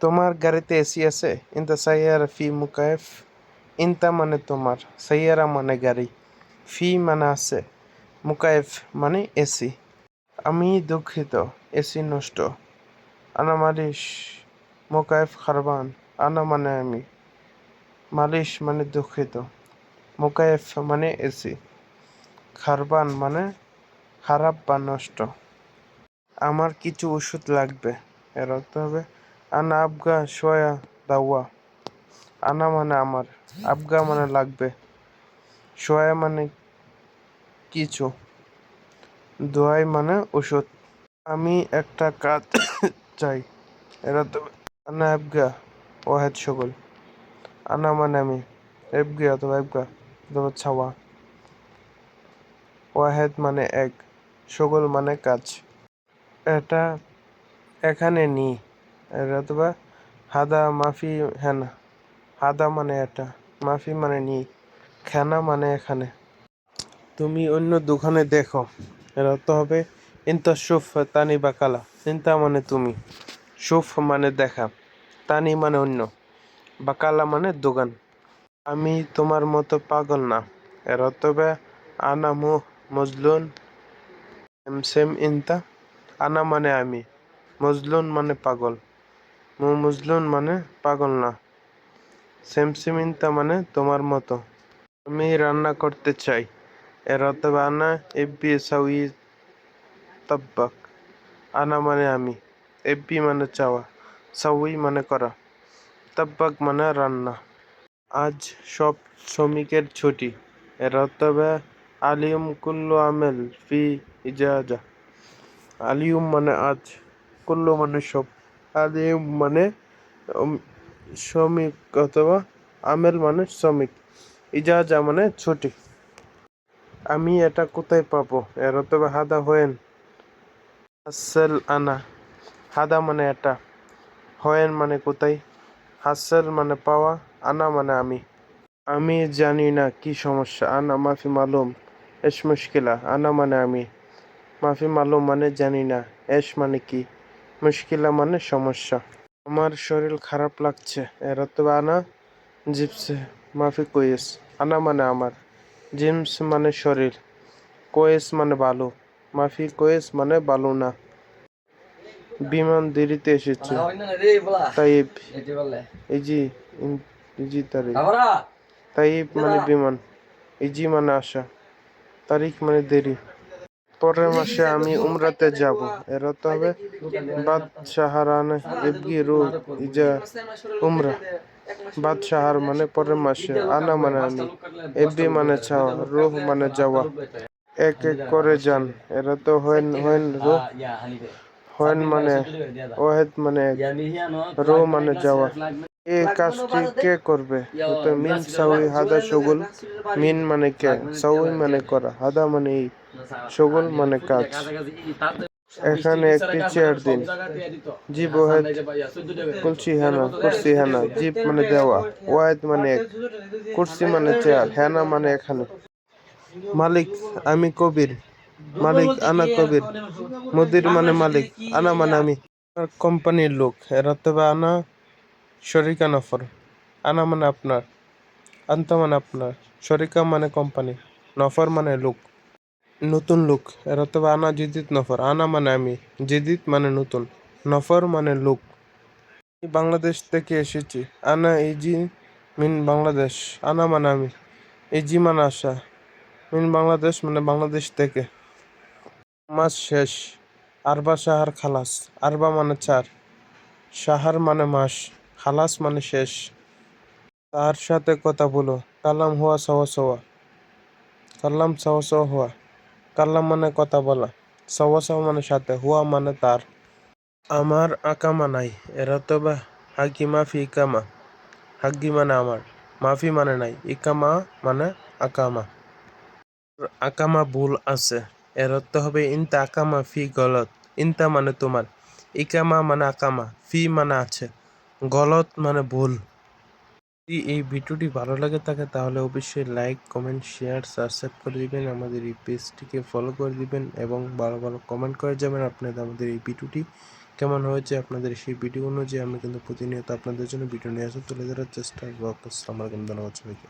তোমার গাড়িতে এসি আছে? ইনতা সাইয়ারা ফি মুকায়েফ ইনতা মানে তোমার। সাইয়ারা মানে গাড়ি। ফি মানে আছে। মুকায়েফ মানে এসি আমি দুঃখিত। এসি নষ্ট। আনা মালিশ। মুকায়েফ খারবান। আনা মানে আমি। মালিশ মানে দুঃখিত। মুকায়েফ মানে এসি খারবান মানে খারাপ বা নষ্ট। আমার কিছু ওষুধ লাগবে। এর অর্থ হবে আনা আবগা সোয়া দাওয়া। আনা মানে আমার, আবগা মানে লাগবে। সোয়া মানে কিছু। দোয়াই মানে ওষুধ। আমি একটা কাজ চাই। এরা তো আনা আবগা, ওয়াহেদ সগল আনা মানে আমি এবগি অথবা এবগা অথবা ছাওয়া। ওয়াহেদ মানে এক সকল মানে কাজ। এটা এখানে নি এর অথবা হাদা মাফি হেনা। হাদা মানে এটা, মাফি মানে নি খেনা মানে এখানে। তুমি অন্য দোকানে দেখো, এর অর্থ হবে ইন্তা সুফ তানি বাকালা চিন্তা মানে তুমি সুফ মানে দেখা, তানি মানে অন্য বাকালা মানে দোকান। আমি তোমার মতো পাগল না, এর অর্থ হবে আনা মু মজলুন সেম ইন্তা, আনা মানে আমি, মজলুন মানে পাগল। মু মজলুন মানে পাগল না। সেমসিম ইন্তা মানে তোমার মতো। আমি রান্না করতে চাই। এর অর্থ আনা এব্বি সাউই তাব্বাক। আনা মানে আমি। এব্বি মানে চাওয়া। সাউই মানে করা। তাব্বাক মানে রান্না। আজ সব শ্রমিকের ছুটি। এর অর্থ আলিয়ম কুল্লু আমেল ফি ইজাজা। আলিয়ম মানে আজ। কুল্লু মানে সব। আলিয়ম মানে শ্রমিক অথবা আমেল মানে শ্রমিক। ইজাজা মানে ছুটি। আমি এটা কোথায় পাবো? এর অথবা হাদা হয়েন। হাসেল আনা। হাদা মানে এটা। হয়েন মানে কোথায়? হাসেল মানে পাওয়া, আনা মানে আমি। আমি জানি না কি সমস্যা। আনা মাফি মালুম। এস মুশকিলা। আনা মানে আমি। মাফি মালুম মানে জানি না। এস মানে কি? মুশকিলা মানে সমস্যা। আমার শরীর খারাপ লাগছে। এর অর্থ হবে আনা জিপসে মাফি কোয়েস। আনা মানে আমার। জিমস মানে শরীর। কোয়েস মানে বালু। মাফি কোয়েস মানে বালু না। বিমান দেরিতে এসেছে। তাইব ইজি ইজি তারিখ। তাইব মানে বিমান। ইজি মানে আসা তারিখ মানে দেরি। পরের মাসে আমি উমরাতে যাব। এর অর্থ হবে বাদ সাহারান ইবগি রু ইজা উমরা। বাদ সাহার মানে পরের মাসে, আনা মানে আমি এবি মানে চাওয়া রুহ মানে যাওয়া। এক এক করে যান। এরা তো হেন হেন রুহ। হেন মানে ওহেদ মানে রো মানে যাওয়া। এই কাজটি কে করবে? মিন সাউই, হাদা সগুল। মিন মানে কে? সাউই মানে করা। হাদা মানে এই। সগুল মানে কাজ। এখানে একটি চেয়ার দিন। জি ওহেদ কুলসি হেনা কুরসি হেনা জিপ মানে দেওয়া ওয়াহেদ মানে এক, কুর্সি মানে চেয়ার হেনা মানে এখানে। মালিক, আমি কবির। মালিক, আনা কবির। মুদির মানে মালিক, আনা মানে আমি। কোম্পানির লোক, এরা তবে আনা, শরিকা নফর। আনা মানে আপনার, আন্তা মানে আপনার, শরিকা মানে কোম্পানি, নফর মানে লোক। নতুন লোক। এরা তবে আনা জিদিত নফর। আনা মানে আমি। জিদিত মানে নতুন। নফর মানে লোক। বাংলাদেশ থেকে এসেছি। আনা ইজি মিন বাংলাদেশ। আনা মানে আমি। ইজি মানে আসা মিন বাংলাদেশ মানে বাংলাদেশ থেকে। মাস শেষ। আরবা সাহার খালাস। আরবা মানে চার। সাহার মানে মাস। খালাস মানে শেষ। তার সাথে কথা বলো। কালাম হুয়া সওয়া সওয়া। কালাম সওয়া সওয়া হুয়া। কালাম মানে কথা বলা সওয়া সওয়া মানে সাথে, হুয়া মানে তার। আমার আকামা নাই, এরা তো বা হাগি মাফি ইকামা, হাগি মানে আমার, মাফি মানে নাই, ইকামা মানে আকামা। আকামা ভুল আছে, এর অর্থ হবে ইনতা আকামা ফি গলত, ইনতা মানে তোমার, ইকামা মানে আকামা, ফি মানে আছে, গলত মানে ভুল। যদি এই ভিডিওটি ভালো লাগে থাকে, তাহলে অবশ্যই লাইক কমেন্ট শেয়ার সাবস্ক্রাইব করে দিবেন, আমাদের এই পেজটিকে ফলো করে দিবেন এবং ভালো ভালো কমেন্ট করে যাবেন আপনাদের, আমাদের এই ভিডিওটি কেমন হয়েছে, আপনাদের সেই ভিডিও অনুযায়ী আমি কিন্তু প্রতিনিয়ত আপনাদের জন্য ভিডিও নিয়ে আসা তুলে ধরার চেষ্টা করব। আসসালামু আলাইকুম, ধন্যবাদ সবাইকে।